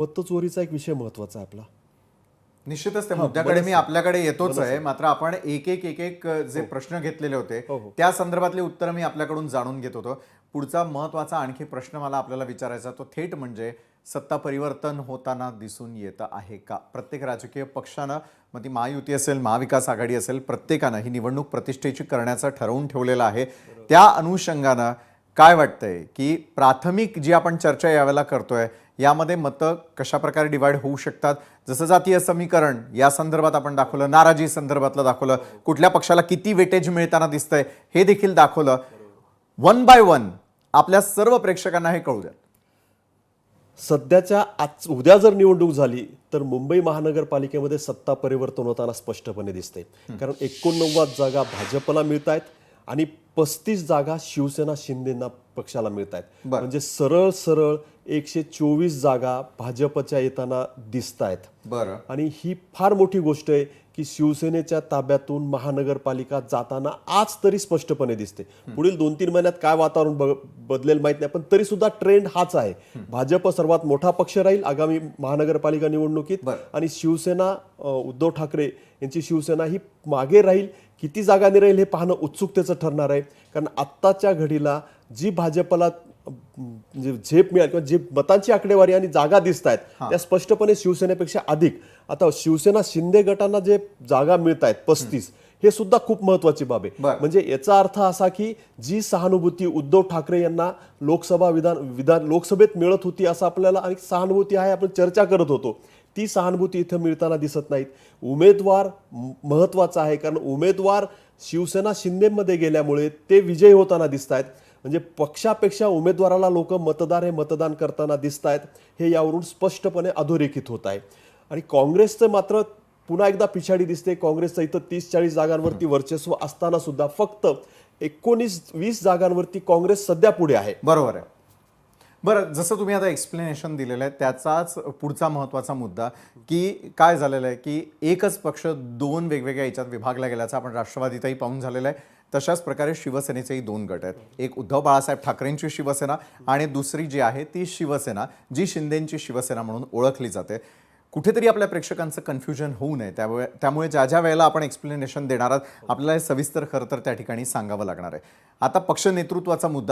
मतचोरीचा एक विषय महत्त्वाचा आहे आपला. निश्चितच त्या मुद्द्याकडे मी आपल्याकडे येतोच आहे. मात्र आपण एक एक एक एक जे प्रश्न घेतलेले होते हो, हो. त्या संदर्भातली उत्तरं मी आपल्याकडून जाणून घेत होतो. पुढचा महत्त्वाचा आणखी प्रश्न मला आपल्याला विचारायचा तो थेट म्हणजे सत्ता परिवर्तन होताना दिसून येतं आहे का? प्रत्येक राजकीय पक्षानं मग ती महायुती असेल महाविकास आघाडी असेल प्रत्येकानं ही निवडणूक प्रतिष्ठेची करण्याचं ठरवून ठेवलेलं आहे. त्या अनुषंगानं काय वाटतंय की प्राथमिक जी आपण चर्चा यावेळेला करतोय यामध्ये मतं कशा प्रकारे होऊ शकतात? जसं जातीय समीकरण या संदर्भात आपण दाखवलं. नाराजी संदर्भातलं दाखवलं. कुठल्या पक्षाला किती वेटेज मिळताना दिसतंय हे देखील दाखवलं. वन बाय वन आपल्या सर्व प्रेक्षकांना हे कळू द्या. सध्याच्या आज उद्या जर निवडणूक झाली तर मुंबई महानगरपालिकेमध्ये सत्ता परिवर्तन होताना स्पष्टपणे दिसते कारण एकोणनव्वद जागा भाजपला मिळत आहेत आणि पस्तीस जागा शिवसेना शिंदेना पक्षाला मिळत आहेत बरं. म्हणजे सरळ सरळ एकशे चोवीस जागा भाजपच्या येताना दिसत आहेत बरं. आणि ही फार मोठी गोष्ट आहे की शिवसेनेच्या ताब्यातून महानगरपालिका जाताना आज तरी स्पष्टपणे दिसते. पुढील दोन तीन महिन्यात काय वातावरण ब- बदलेल माहीत नाही पण तरी सुद्धा ट्रेंड हाच आहे. भाजप सर्वात मोठा पक्ष राहील आगामी महानगरपालिका निवडणुकीत बरं. आणि शिवसेना अ, उद्धव ठाकरे यांची शिवसेना ही मागे राहील. किती जागा राहील हे पाहणं उत्सुकतेचं ठरणार आहे. कारण आत्ताच्या घडीला जी भाजपला झेप मिळाल किंवा जे मतांची आकडेवारी आणि जागा दिसत आहेत त्या स्पष्टपणे शिवसेनेपेक्षा अधिक. आता शिवसेना शिंदे गटांना जे जागा मिळत आहेत पस्तीस हे सुद्धा खूप महत्वाची बाब आहे. म्हणजे याचा अर्थ असा की जी सहानुभूती उद्धव ठाकरे यांना लोकसभा विधान विधान लोकसभेत मिळत होती असं आपल्याला आणि सहानुभूती आहे आपण चर्चा करत होतो. ती सहानुभूती इथं मिळताना दिसत नाहीत. उमेदवार महत्त्वाचा आहे कारण उमेदवार शिवसेना शिंदेमध्ये गेल्यामुळे ते विजयी होताना दिसत आहेत म्हणजे पक्षापेक्षा उमेदवाराला लोक मतदार हे मतदान करताना दिसत आहेत हे यावरून स्पष्टपणे अधोरेखित होत आहे आणि काँग्रेसचं मात्र पुन्हा एकदा पिछाडी दिसते. काँग्रेसचं इथं तीस चाळीस जागांवरती वर्चस्व असताना सुद्धा फक्त एकोणीस वीस जागांवरती काँग्रेस सध्या पुढे आहे. बरोबर आहे. बरं जसं तुम्ही आता एक्सप्लेनेशन दिलेलं आहे त्याचाच पुढचा महत्त्वाचा मुद्दा की काय झालेलं आहे की एकच पक्ष दोन वेगवेगळ्या याच्यात विभागला गेल्याचा आपण राष्ट्रवादीतही पाहून झालेलं आहे. तशाच प्रकारे शिवसेनेचेही दोन गट आहेत. एक उद्धव बाळासाहेब ठाकरेंची शिवसेना आणि दुसरी जी आहे ती शिवसेना जी शिंदेंची शिवसेना म्हणून ओळखली जाते. कुठेतरी आपल्या प्रेक्षकांचं कन्फ्युजन होऊ नये. त्यामुळे त्यामुळे ज्या ज्या वेळेला आपण एक्सप्लेनेशन देणार आहात आपल्याला हे सविस्तर खरं तर त्या ठिकाणी सांगावं लागणार आहे. आता पक्ष नेतृत्वाचा मुद्दा